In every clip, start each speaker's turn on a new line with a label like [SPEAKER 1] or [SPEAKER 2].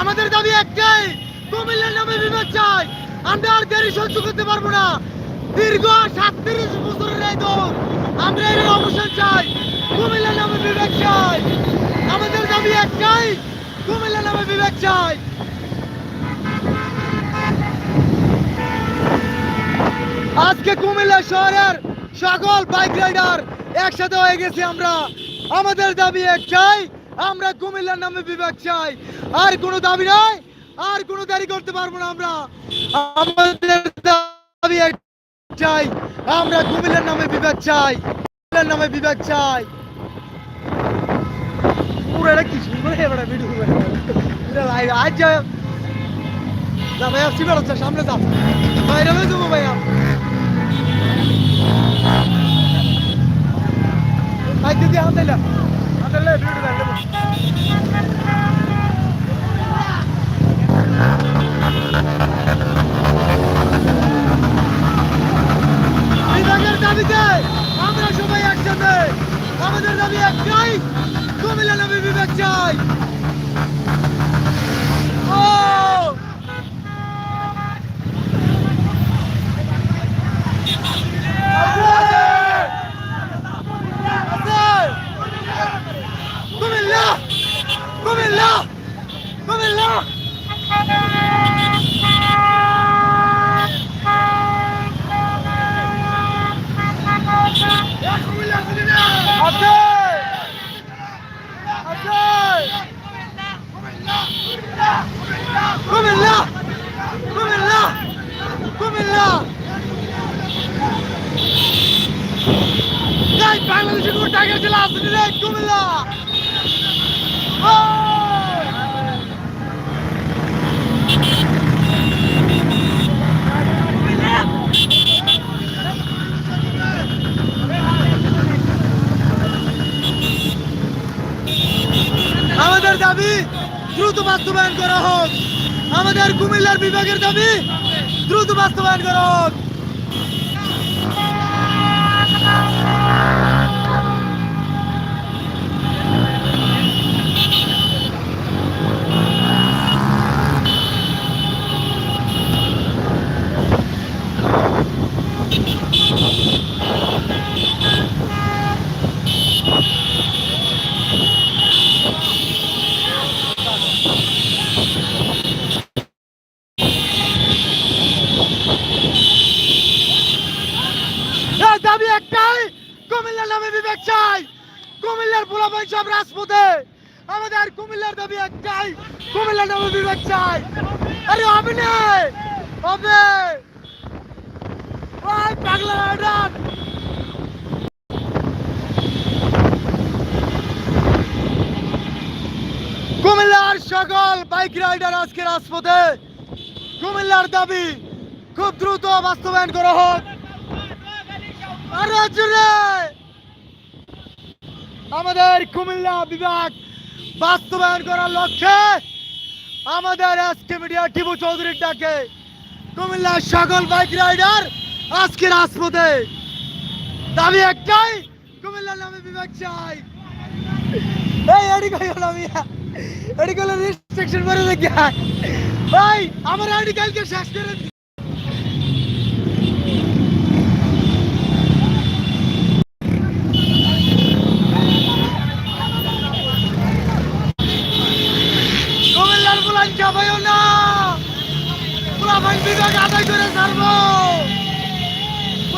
[SPEAKER 1] আমাদের দাবি একটাই, কুমিল্লার নামে বিভাগ চাই। আমরা আর দেরি সহ্য করতে পারব না। দীর্ঘ সাতত্রিশ বছরের এই দৌড় আমরা এর অবসান চাই। কুমিল্লার নামে বিভাগ চাই। আমাদের দাবি একটাই, কুমিল্লার নামে বিভাগ চাই। আজকে কুমিল্লা শহরের সকল বাইক রাইডার একসাথে হয়ে গেছি আমরা। আমাদের দাবি একটাই আমরা কুমিল্লার নামে বিভাগ চাই। আর কোনো দাবি নাই, আর কোনো দেরি করতে পারব না আমরা। আমাদের দাবি চাই আমরা কুমিল্লার নামে বিভাগ চাই। কুমিল্লার নামে বিভাগ চাই। পুরো এটা কি সুন্দর এবারে ভিডিও আজ যা যা ভাইয়া সিবার সামনে যাও বাইরে যাব ভাইয়া। ভাই দিদি, হাতে দাবিতে আমরা সবাই একসাথে আমাদের দাবি একটাই কমিলা নামে বিবেক চাই। বাংলাদেশের কোনো টাইগার জেলা আছে রে কুমিল্লা আমাদের দাবি দ্রুত বাস্তবায়ন করা হোক। আমাদের কুমিল্লার বিভাগের দাবি দ্রুত বাস্তবায়ন করা হোক এই দাবি একটাই কুমিল্লার নামে বিবেক চাই আমাদের কুমিল্লার দাবি একটাই, কুমিল্লার নামে বিবেক চাই। আরে হবে না, হবে। ওই পাগলা কুমিল্লার সকল বাইক রাইডার আজকে রাজপথে। কুমিল্লার দাবি খুব দ্রুত বাস্তবায়ন করা হোক। আরও জোরে আমাদের কুমিল্লা বিভাগ বাস্তবায়ন করার লক্ষ্যে আমাদের আজকে মিডিয়া টিপু চৌধুরীর ডাকে কুমিল্লার সকল বাইক রাইডার আজকে রাজপথে। দাবি একটাই, কুমিল্লার নামে বিভাগ চাই। এই এডি কই হলো মিয়া। এডি কইলে রেস্ট্রিকশন করে ভাই, আমার আইডি কালকে শেষ করে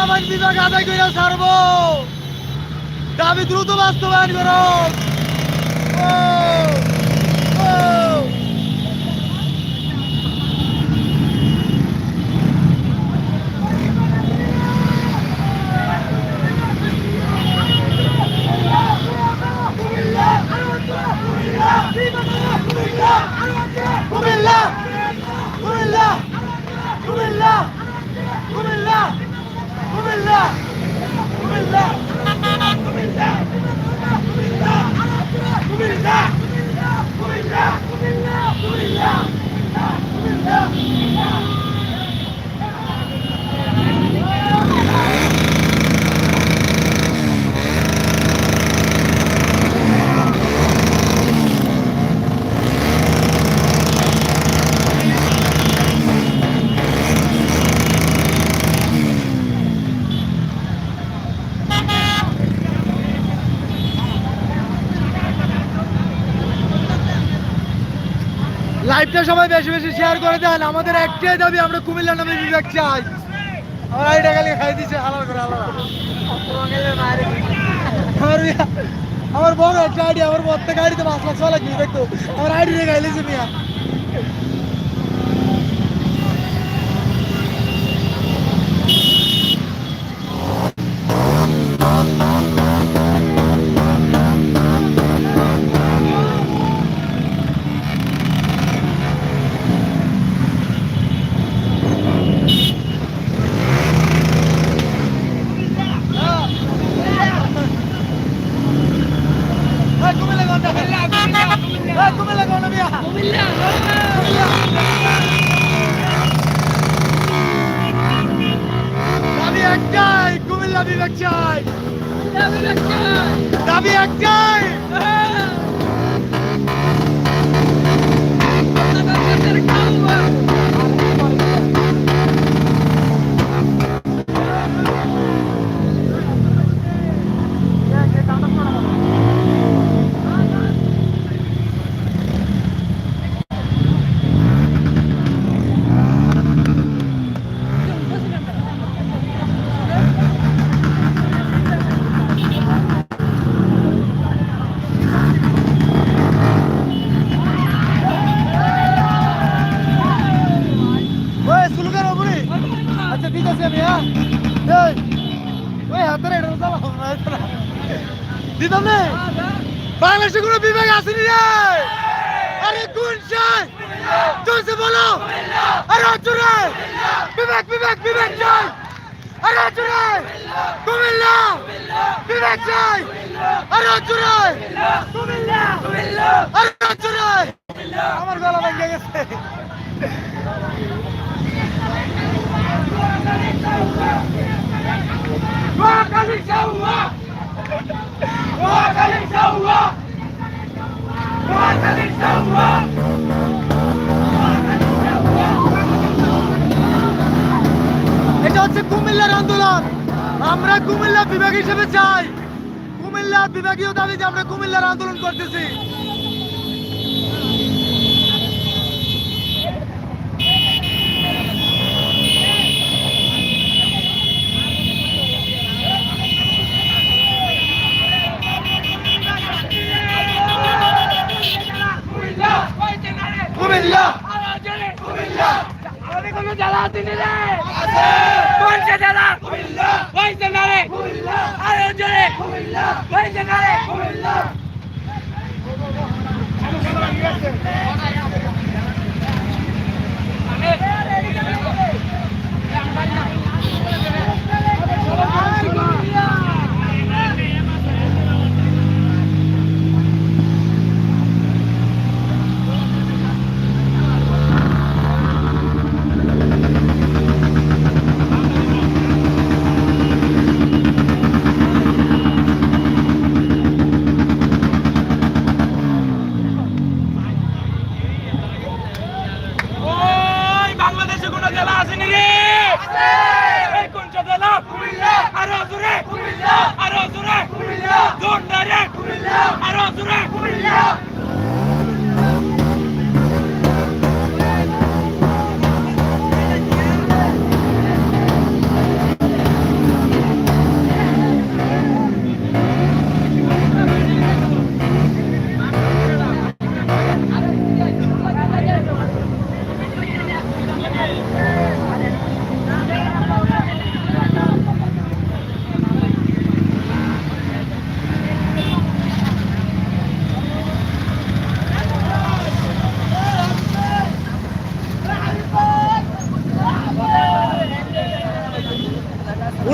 [SPEAKER 1] পুরাবান বিভাগ আদায় করে ছাড়বো। দাবি দ্রুত বাস্তবায়ন করো। লাইভটা সবাই বেশি বেশি শেয়ার করে দেন। আমাদের একটাই দাবি, আমরা কুমিল্লা নামে বিভাগ চাই। আমার খাই আমার বড় একটা আইডি আমার প্রত্যেক আইডিতে পাঁচ লাখ ছ লাখ দেখতো আমার আইডি রেখে মিয়া। দাবি একটাই কুমিল্লা বিবেক চাই দাবি একটাই ওই বাংলাদেশে কোনো বিবেক আসেনি রে। আরে কোন চাই জোরসে বলো। আরে চুরে বিবেক বিবেক বিবেক চাই। আরে চুরে কুমিল্লা। বিবেক চাই। আরে চুরে কুমিল্লা। আরে চুরে আমার গলা ভেঙে গেছে। বিভাগ হিসেবে চাই। কুমিল্লা বিভাগীয় দাবিতে আমরা কুমিল্লার আন্দোলন করতেছি। কুমিল্লা!
[SPEAKER 2] আমাদের কোনো জ্বালা দিনে রে কোন সে জ্বালা হয়েছে না রে আরও জোরে হয়েছে না রে আসেনি রে এই কোন জেলা আরও জোরে। আরও জোরে। জোর ডাইরেক্ট। আরও জোরে।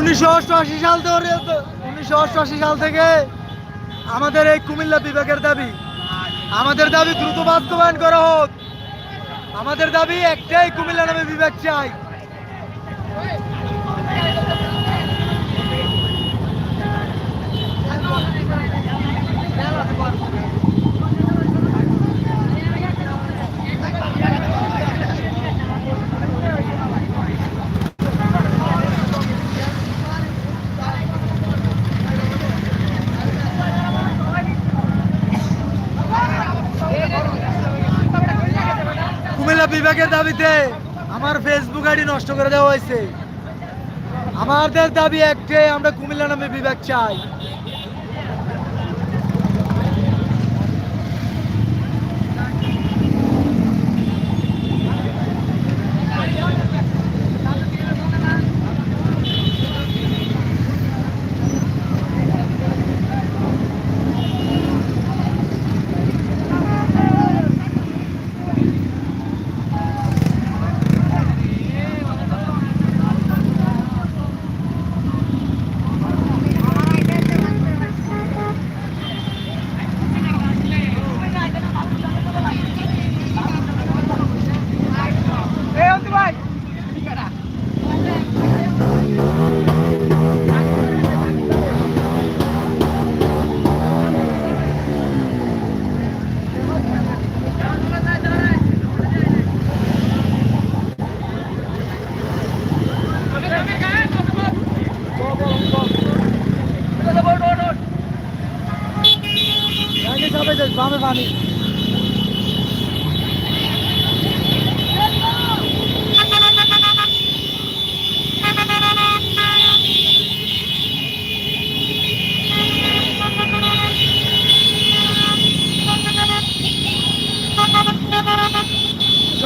[SPEAKER 1] উনিশশো অষ্টআশি সাল ধরে উনিশশো অষ্টআশি সাল থেকে আমাদের এই কুমিল্লা বিভাগের দাবি, আমাদের দাবি দ্রুত বাস্তবায়ন করা হোক। আমাদের দাবি একটাই, কুমিল্লা নামে বিভাগ চাই। বিভাগের দাবিতে আমার ফেসবুক আইডি নষ্ট করে দেওয়া হয়েছে। আমাদের দাবি একটাই, আমরা কুমিল্লা নামে বিভাগ চাই।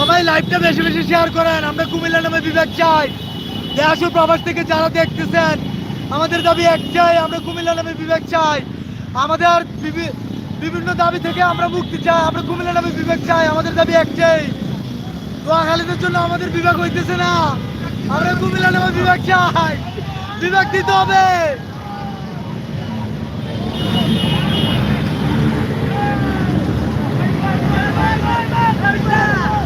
[SPEAKER 1] সবাই লাইভটা বেশি বেশি শেয়ার করেন আমরা কুমিল্লা নামে বিভাগ চাই দেশ প্রবাস থেকে যারা দেখতেছেন আমাদের দাবি একটাই আমরা কুমিল্লা নামে বিভাগ চাই আমাদের বিভি- বিভিন্ন দাবি থেকে আমরা মুক্তি চাই আমরা কুমিল্লা নামে বিভাগ চাই আমাদের দাবি এক একটাই নোয়াখালীদের জন্য আমাদের বিভাগ হইতেছে না আমরা কুমিল্লা নামে বিভাগ চাই বিভাগ দিতে হবে গালি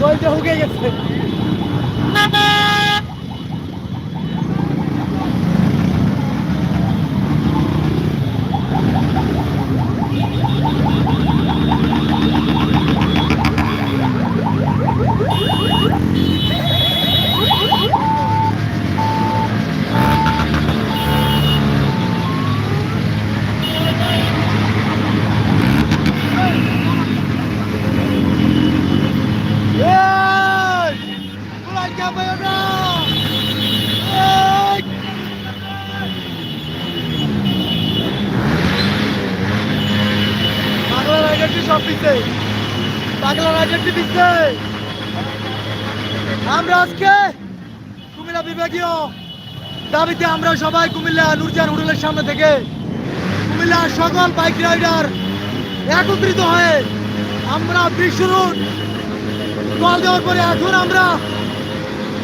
[SPEAKER 1] বলতে হুকে গেছে আমরা আজকে কুমিল্লা বিভাগীয় দাবিতে আমরা সবাই কুমিল্লা নুরজান হোটেলের সামনে থেকে কুমিল্লার সকল বাইক রাইডার একত্রিত হয়ে আমরা বিশ্ব রোড কল দেওয়ার পরে এখন আমরা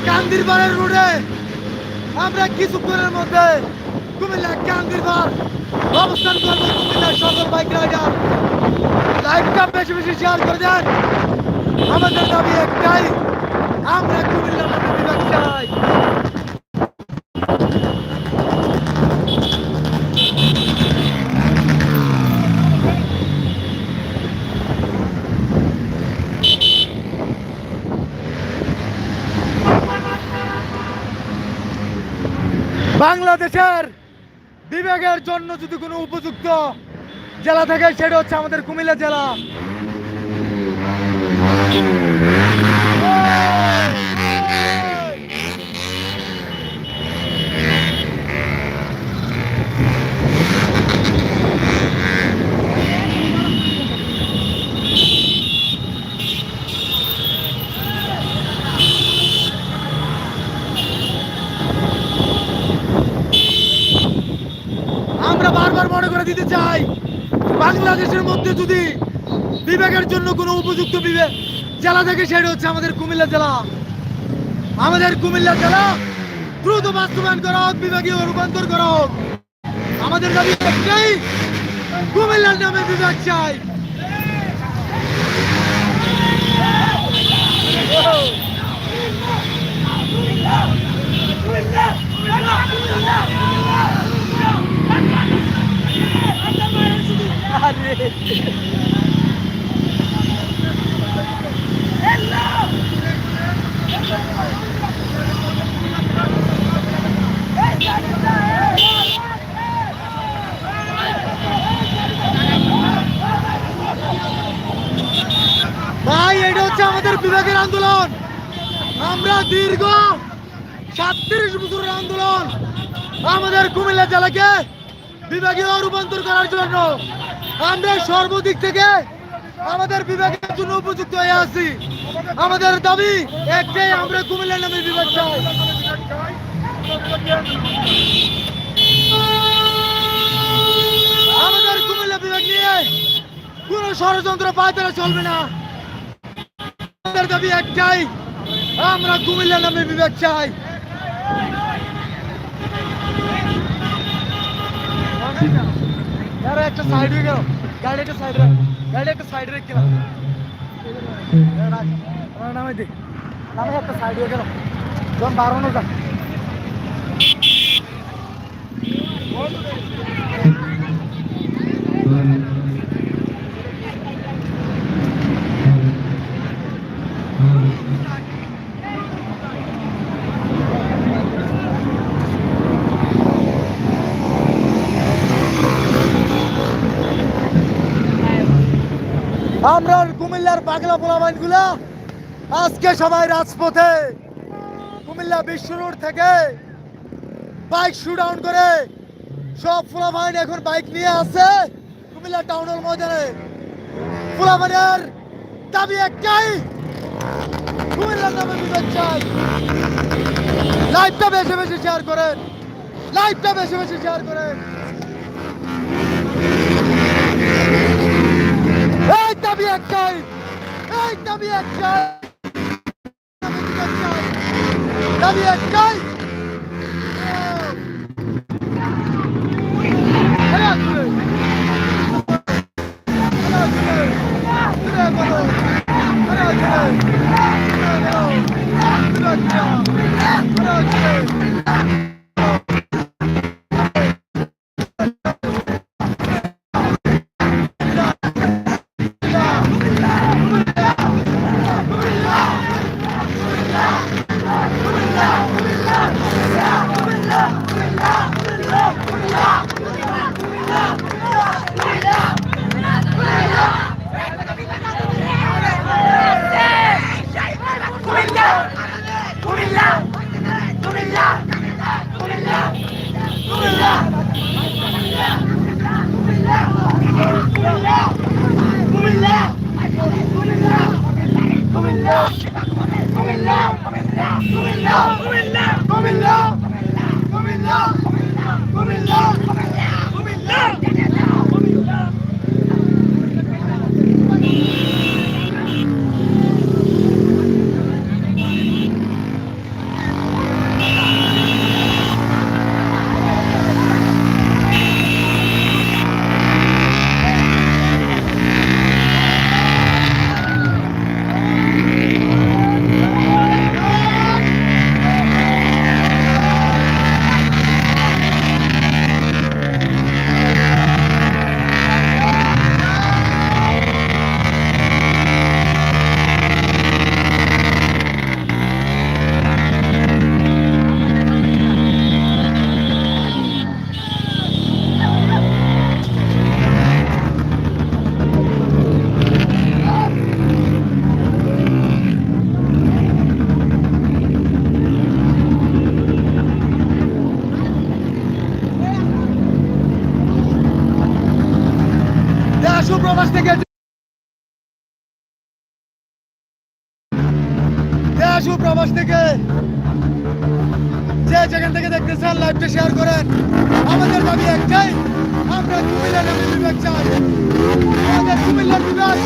[SPEAKER 1] কান্দিরবাড়ের রোডে আমরা কিছুক্ষণের মধ্যে কুমিল্লা কান্দিরবার অবস্থান করব কুমিল্লার সকল বাইক রাইডার। লাইভটা বেশি বেশি শেয়ার করে দেন। আমাদের দাবি একটাই আমরা বিভাগ চাই বাংলাদেশের বিভাগের জন্য যদি কোনো উপযুক্ত জেলা থাকে, সেটা হচ্ছে আমাদের কুমিল্লা জেলা। বারবার মনে করে দিতে চাই বাংলাদেশের মধ্যে যদি বিভাগের জন্য কোনো উপযুক্ত বিভাগ জেলা থেকে সেটা হচ্ছে আমাদের কুমিল্লা জেলা। আমাদের কুমিল্লা জেলা দ্রুত বাস্তবায়ন করা হোক, বিভাগীয় রূপান্তর করা হোক। আমাদের দাবি একটাই, কুমিল্লার নামে বিভাগ চাই। Yeah. ভাই, এটা হচ্ছে আমাদের বিভাগের আন্দোলন। আমরা দীর্ঘ সাতত্রিশ বছরের আন্দোলন আমাদের কুমিল্লা জেলাকে বিভাগীয় রূপান্তর করার জন্য আমরা সর্বদিক থেকে আমাদের বিভাগের জন্য উপযুক্ত হয়ে আছি। আমাদের দাবি একটাই, আমরা কুমিল্লা নামে বিভাগ চাই। আমাদের কুমিল্লা বিভাগ নিয়ে কোন ষড়যন্ত্র পায়তারা চলবে না। আমাদের দাবি একটাই, আমরা কুমিল্লা নামে বিভাগ চাই। একটা সাইড হয়ে গেল, গাড়ি একটা সাইড গাড়ি একটা সাইড রেখে গেলাম আমার নামে দে নামে একটা সাইড হয়ে গেল যখন বাড়ানো যাক আমরা কুমিল্লার পাগলা পোলাবাইনগুলা আজকে সবাই রাজপথে কুমিল্লা বিশ্ব রোড থেকে বাইক শু ডাউন করে সব পোলাবাইন এখন বাইক নিয়ে আছে কুমিল্লা টাউন হল ময়দানে। পোলাবাইনের দাবি একটাই, কুমিল্লার নামে বিবেক চাই। লাইভটা বেশি বেশি শেয়ার করেন লাইভটা বেশি বেশি শেয়ার করেন। এই দাবি একটাই এই দাবি একটাই দাবি একটাই দেশ থেকে দেশ ও প্রবাস থেকে যে যেখান থেকে দেখতেছেন লাইভটা শেয়ার করেন। আমাদের দাবি একটাই, আমরা কুমিল্লা নামে বিভাগ চাই। আমাদের কুমিল্লা বিভাগ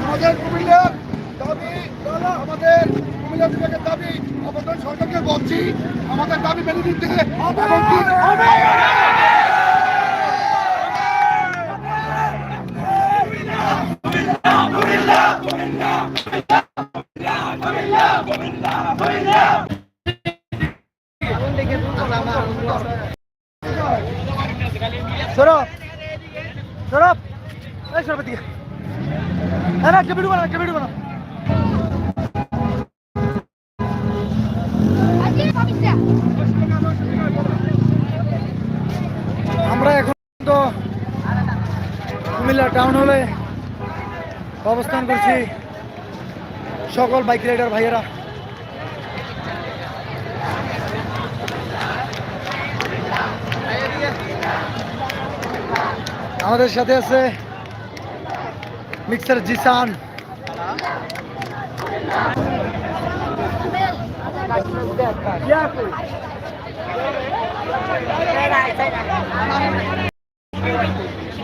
[SPEAKER 3] আমাদের
[SPEAKER 4] কুমিল্লার দাবি আমাদের কুমিল্লা বিভাগের দাবি আমাদের সরকারকে বলছি, আমাদের দাবি মেনে নিতে হবে। টাউন হলে অবস্থান করছি সকল বাইক রাইডার ভাইয়েরা। আমাদের সাথে আছে মিক্সার জিসান।